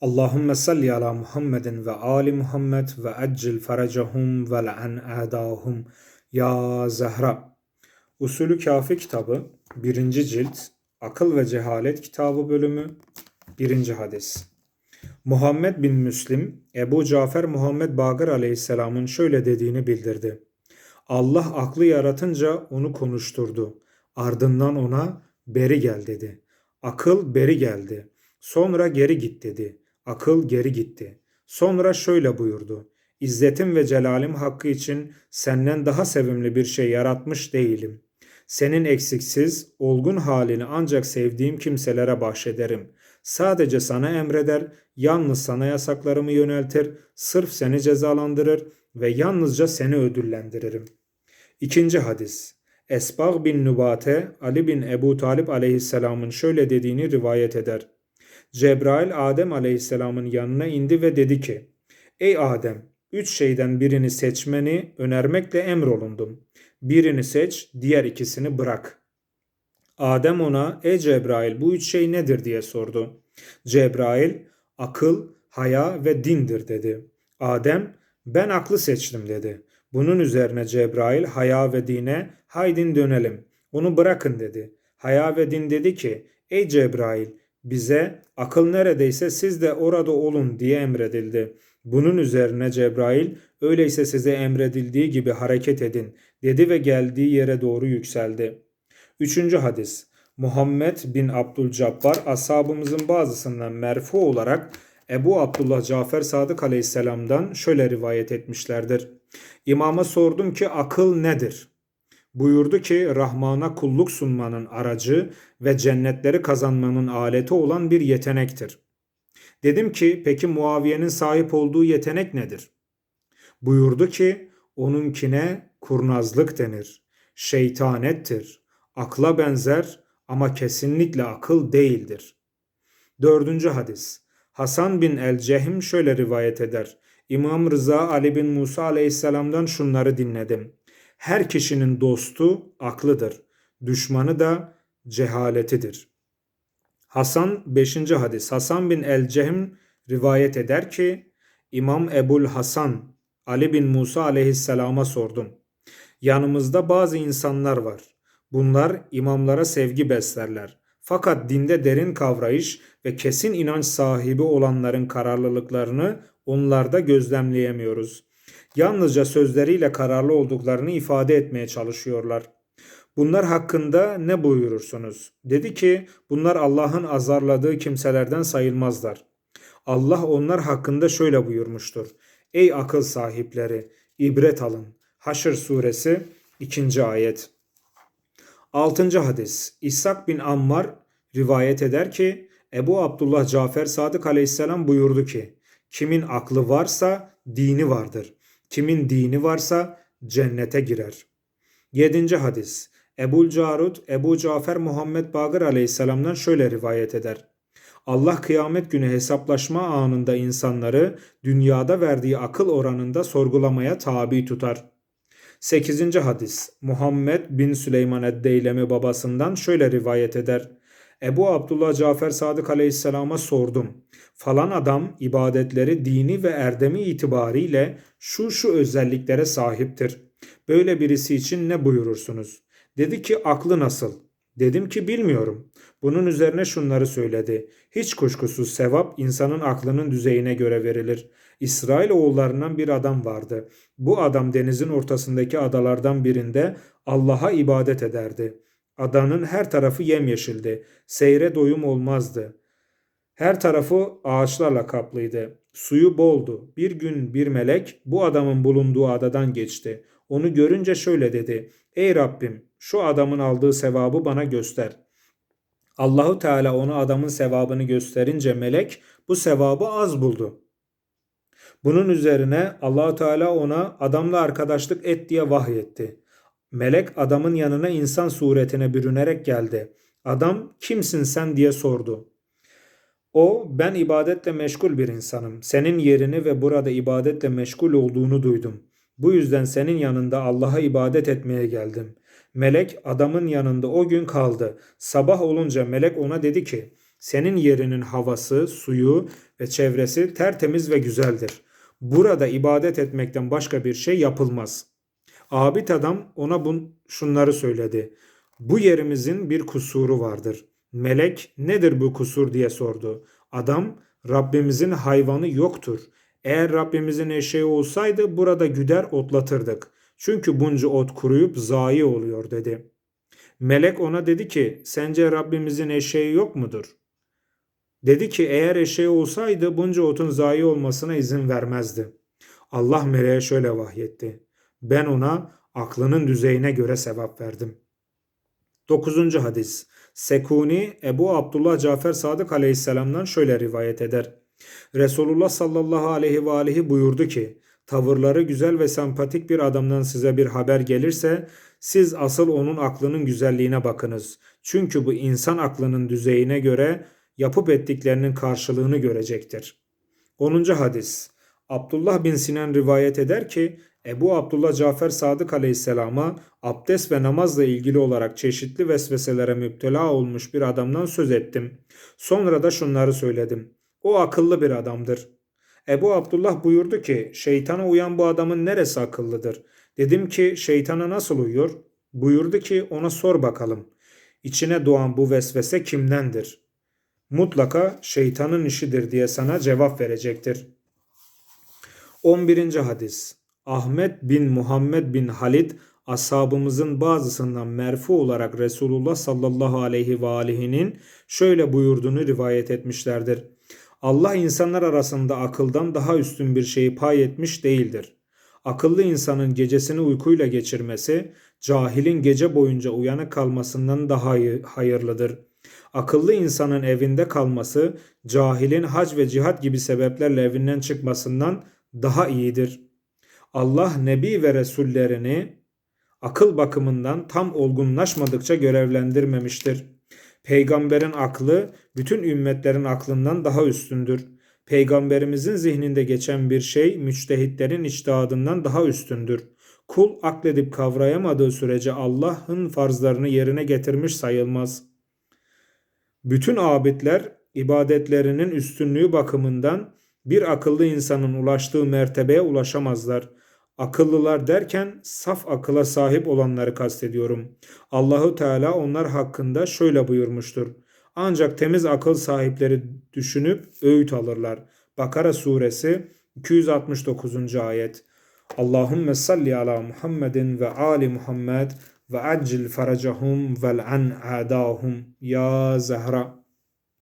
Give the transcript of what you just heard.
Allahümme salli ala Muhammedin ve ali Muhammed ve accil faracahum ve le'an a'dahum ya Zehra. Usulü Kafi kitabı 1. cilt Akıl ve Cehalet kitabı bölümü 1. hadis. Muhammed bin Müslim, Ebu Cafer Muhammed Bagır aleyhisselamın şöyle dediğini bildirdi. Allah aklı yaratınca onu konuşturdu. Ardından ona beri gel dedi. Akıl beri geldi. Sonra geri git dedi. Akıl geri gitti. Sonra şöyle buyurdu. İzzetim ve celalim hakkı için senden daha sevimli bir şey yaratmış değilim. Senin eksiksiz, olgun halini ancak sevdiğim kimselere bahşederim. Sadece sana emreder, yalnız sana yasaklarımı yöneltir, sırf seni cezalandırır ve yalnızca seni ödüllendiririm. İkinci hadis. Esbag bin Nubate, Ali bin Ebu Talip aleyhisselamın şöyle dediğini rivayet eder. Cebrail Adem aleyhisselamın yanına indi ve dedi ki, Ey Adem, üç şeyden birini seçmeni önermekle emrolundum. Birini seç, diğer ikisini bırak. Adem ona, ey Cebrail bu üç şey nedir diye sordu. Cebrail, akıl, haya ve dindir dedi. Adem, ben aklı seçtim dedi. Bunun üzerine Cebrail haya ve dine haydin dönelim. Onu bırakın dedi. Haya ve din dedi ki ey Cebrail bize akıl neredeyse siz de orada olun diye emredildi. Bunun üzerine Cebrail öyleyse size emredildiği gibi hareket edin dedi ve geldiği yere doğru yükseldi. Üçüncü hadis. Muhammed bin Abdülcabbar ashabımızın bazısından merfu olarak Ebu Abdullah Cafer Sadık Aleyhisselam'dan şöyle rivayet etmişlerdir. İmama sordum ki akıl nedir? Buyurdu ki Rahman'a kulluk sunmanın aracı ve cennetleri kazanmanın aleti olan bir yetenektir. Dedim ki peki Muaviye'nin sahip olduğu yetenek nedir? Buyurdu ki onunkine kurnazlık denir. Şeytanettir. Akla benzer ama kesinlikle akıl değildir. Dördüncü hadis. Hasan bin el-Cehim şöyle rivayet eder. İmam Rıza Ali bin Musa aleyhisselamdan şunları dinledim. Her kişinin dostu aklıdır. Düşmanı da cehaletidir. Hasan 5. hadis. Hasan bin el-Cehim rivayet eder ki İmam Ebul Hasan Ali bin Musa aleyhisselama sordum. Yanımızda bazı insanlar var. Bunlar imamlara sevgi beslerler. Fakat dinde derin kavrayış ve kesin inanç sahibi olanların kararlılıklarını onlarda gözlemleyemiyoruz. Yalnızca sözleriyle kararlı olduklarını ifade etmeye çalışıyorlar. Bunlar hakkında ne buyurursunuz? Dedi ki bunlar Allah'ın azarladığı kimselerden sayılmazlar. Allah onlar hakkında şöyle buyurmuştur. Ey akıl sahipleri ibret alın. Haşr suresi 2. ayet. 6. hadis. İshak bin Ammar rivayet eder ki Ebu Abdullah Cafer Sadık aleyhisselam buyurdu ki kimin aklı varsa dini vardır. Kimin dini varsa cennete girer. 7. hadis. Ebul Carud Ebu Cafer Muhammed Bagır aleyhisselamdan şöyle rivayet eder. Allah kıyamet günü hesaplaşma anında insanları dünyada verdiği akıl oranında sorgulamaya tabi tutar. 8. hadis Muhammed bin Süleyman Eddeylemi babasından şöyle rivayet eder. Ebu Abdullah Cafer Sadık Aleyhisselam'a sordum. Falan adam ibadetleri dini ve erdemi itibariyle şu şu özelliklere sahiptir. Böyle birisi için ne buyurursunuz? Dedi ki aklı nasıl? Dedim ki bilmiyorum. Bunun üzerine şunları söyledi. Hiç kuşkusuz sevap insanın aklının düzeyine göre verilir. İsrail oğullarından bir adam vardı. Bu adam denizin ortasındaki adalardan birinde Allah'a ibadet ederdi. Adanın her tarafı yemyeşildi. Seyre doyum olmazdı. Her tarafı ağaçlarla kaplıydı. Suyu boldu. Bir gün bir melek bu adamın bulunduğu adadan geçti. Onu görünce şöyle dedi. Ey Rabbim şu adamın aldığı sevabı bana göster. Allahu Teala ona adamın sevabını gösterince melek bu sevabı az buldu. Bunun üzerine Allahu Teala ona adamla arkadaşlık et diye vahyetti. Melek adamın yanına insan suretine bürünerek geldi. Adam kimsin sen diye sordu. O ben ibadetle meşgul bir insanım. Senin yerini ve burada ibadetle meşgul olduğunu duydum. Bu yüzden senin yanında Allah'a ibadet etmeye geldim. Melek adamın yanında o gün kaldı. Sabah olunca melek ona dedi ki Senin yerinin havası, suyu ve çevresi tertemiz ve güzeldir. Burada ibadet etmekten başka bir şey yapılmaz. Abid adam ona bun, şunları söyledi. Bu yerimizin bir kusuru vardır. Melek nedir bu kusur diye sordu. Adam Rabbimizin hayvanı yoktur. Eğer Rabbimizin eşeği olsaydı burada güder otlatırdık. Çünkü bunca ot kuruyup zayi oluyor dedi. Melek ona dedi ki sence Rabbimizin eşeği yok mudur? Dedi ki eğer eşeği olsaydı bunca otun zayi olmasına izin vermezdi. Allah meleğe şöyle vahyetti. Ben ona aklının düzeyine göre sevap verdim. 9. hadis Sekuni Ebu Abdullah Cafer Sadık aleyhisselamdan şöyle rivayet eder. Resulullah sallallahu aleyhi ve aleyhi buyurdu ki tavırları güzel ve sempatik bir adamdan size bir haber gelirse siz asıl onun aklının güzelliğine bakınız. Çünkü bu insan aklının düzeyine göre yapıp ettiklerinin karşılığını görecektir. 10. hadis Abdullah bin Sinan rivayet eder ki Ebu Abdullah Cafer Sadık Aleyhisselam'a abdest ve namazla ilgili olarak çeşitli vesveselere müptela olmuş bir adamdan söz ettim. Sonra da şunları söyledim. O akıllı bir adamdır. Ebu Abdullah buyurdu ki şeytana uyan bu adamın neresi akıllıdır? Dedim ki şeytana nasıl uyuyor? Buyurdu ki ona sor bakalım. İçine doğan bu vesvese kimdendir? Mutlaka şeytanın işidir diye sana cevap verecektir. 11. hadis Ahmet bin Muhammed bin Halid ashabımızın bazısından merfu olarak Resulullah sallallahu aleyhi ve aleyhinin şöyle buyurduğunu rivayet etmişlerdir. Allah insanlar arasında akıldan daha üstün bir şeyi pay etmiş değildir. Akıllı insanın gecesini uykuyla geçirmesi, cahilin gece boyunca uyanık kalmasından daha hayırlıdır. Akıllı insanın evinde kalması, cahilin hac ve cihat gibi sebeplerle evinden çıkmasından daha iyidir. Allah Nebi ve Resullerini akıl bakımından tam olgunlaşmadıkça görevlendirmemiştir. Peygamberin aklı bütün ümmetlerin aklından daha üstündür. Peygamberimizin zihninde geçen bir şey müçtehitlerin içtihadından daha üstündür. Kul akledip kavrayamadığı sürece Allah'ın farzlarını yerine getirmiş sayılmaz. Bütün abidler ibadetlerinin üstünlüğü bakımından bir akıllı insanın ulaştığı mertebeye ulaşamazlar. Akıllılar derken saf akıla sahip olanları kastediyorum. Allahu Teala onlar hakkında şöyle buyurmuştur. Ancak temiz akıl sahipleri düşünüp öğüt alırlar. Bakara suresi 269. ayet. Allahümme salli ala Muhammedin ve ali Muhammed ve accil faracahum vel an adahum ya Zehra.